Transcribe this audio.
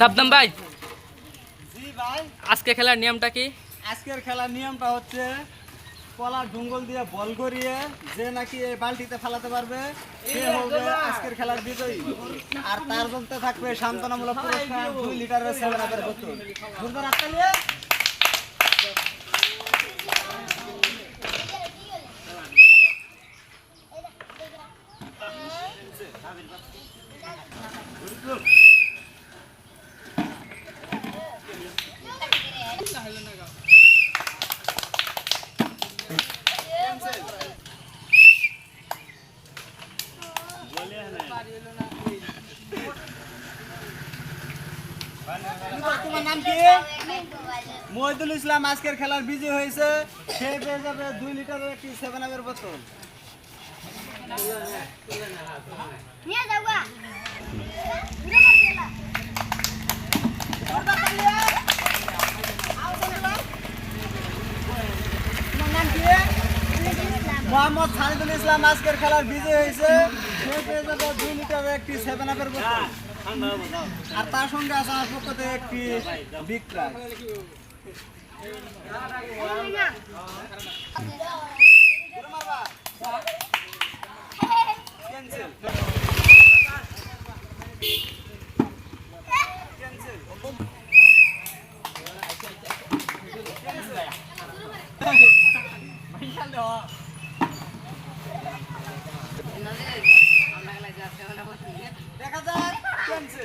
সাবধান ভাই। জি ভাই। আজকে খেলার নিয়মটা কি? আজকের খেলার নিয়মটা হচ্ছে কলা ডুঙ্গল দিয়ে বল করিয়ে যে নাকি এই বালতিতে ফেলাতে পারবে সে হবে আজকের খেলার বিজয়ী। আর তার জন্য থাকবে সান্ত্বনামূলক পুরস্কার দুই লিটারের সেভেন আপের বোতল। সুন্দর আটকালিয়ে তোমার নাম কি? মহিদুল ইসলাম আজকের খেলার বিজয়ী হয়েছে। সে পেয়ে যাবে দুই লিটারের একটি সেভেন আপের বোতল। মোহাম্মদ সানিদুল ইসলাম আজকের খেলার বিজয় হয়েছে। দুই লিটারের একটি সেভেন আপের আর তার সঙ্গে আছে আমার পক্ষ থেকে একটি বিগ 댄스